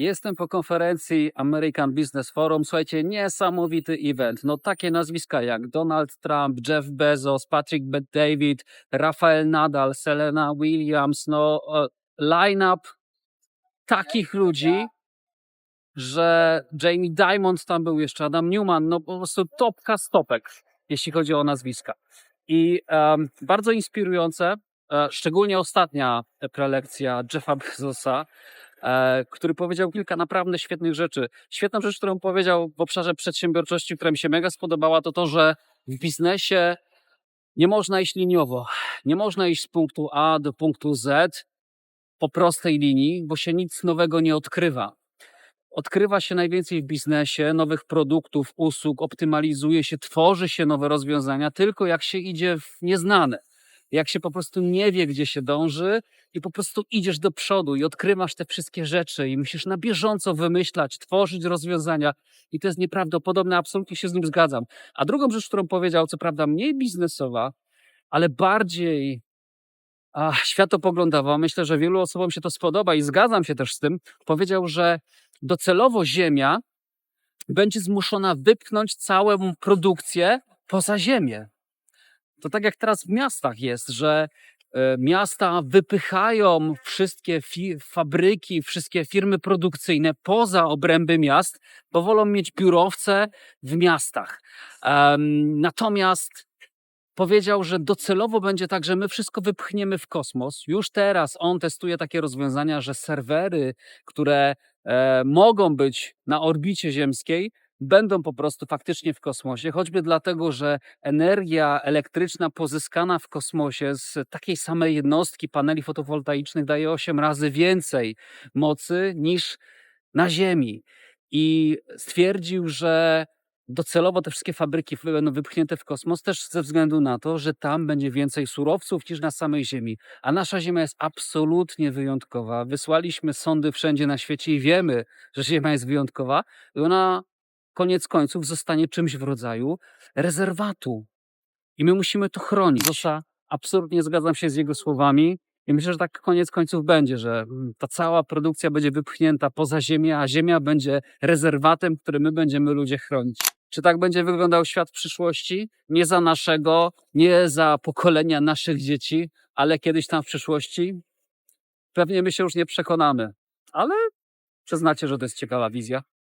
Jestem po konferencji American Business Forum. Słuchajcie, niesamowity event. No takie nazwiska jak Donald Trump, Jeff Bezos, Patrick Bet-David, Rafael Nadal, Selena Williams, no e, line-up takich ludzi, że Jamie Dimond tam był jeszcze, Adam Newman, no po prostu topka stopek, jeśli chodzi o nazwiska. I em, bardzo inspirujące, e, szczególnie ostatnia prelekcja Jeffa Bezosa, który powiedział kilka naprawdę świetnych rzeczy. Świetna rzecz, którą powiedział w obszarze przedsiębiorczości, która mi się mega spodobała, to to, że w biznesie nie można iść liniowo. Nie można iść z punktu A do punktu Z po prostej linii, bo się nic nowego nie odkrywa. Odkrywa się najwięcej w biznesie nowych produktów, usług, optymalizuje się, tworzy się nowe rozwiązania, tylko jak się idzie w nieznane. Jak się po prostu nie wie, gdzie się dąży, i po prostu idziesz do przodu i odkrywasz te wszystkie rzeczy, i musisz na bieżąco wymyślać, tworzyć rozwiązania. I to jest nieprawdopodobne, absolutnie się z nim zgadzam. A drugą rzecz, którą powiedział, co prawda mniej biznesowa, ale bardziej a, światopoglądowa, myślę, że wielu osobom się to spodoba i zgadzam się też z tym, powiedział, że docelowo Ziemia będzie zmuszona wypchnąć całą produkcję poza Ziemię. To tak jak teraz w miastach jest, że e, miasta wypychają wszystkie fabryki, wszystkie firmy produkcyjne poza obręby miast, bo wolą mieć biurowce w miastach. Em, natomiast powiedział, że docelowo będzie tak, że my wszystko wypchniemy w kosmos. Już teraz on testuje takie rozwiązania, że serwery, które e, mogą być na orbicie ziemskiej, będą po prostu faktycznie w kosmosie, choćby dlatego, że energia elektryczna pozyskana w kosmosie z takiej samej jednostki paneli fotowoltaicznych daje 8 razy więcej mocy niż na Ziemi. I stwierdził, że docelowo te wszystkie fabryki będą wypchnięte w kosmos też ze względu na to, że tam będzie więcej surowców niż na samej Ziemi. A nasza Ziemia jest absolutnie wyjątkowa. Wysłaliśmy sondy wszędzie na świecie i wiemy, że Ziemia jest wyjątkowa i ona koniec końców zostanie czymś w rodzaju rezerwatu. I my musimy to chronić. Zosa, absolutnie zgadzam się z jego słowami. I myślę, że tak koniec końców będzie, że mm, ta cała produkcja będzie wypchnięta poza Ziemię, a Ziemia będzie rezerwatem, który my będziemy ludzie chronić. Czy tak będzie wyglądał świat w przyszłości? Nie za naszego, nie za pokolenia naszych dzieci, ale kiedyś tam w przyszłości? Pewnie my się już nie przekonamy. Ale przyznacie, że to jest ciekawa wizja.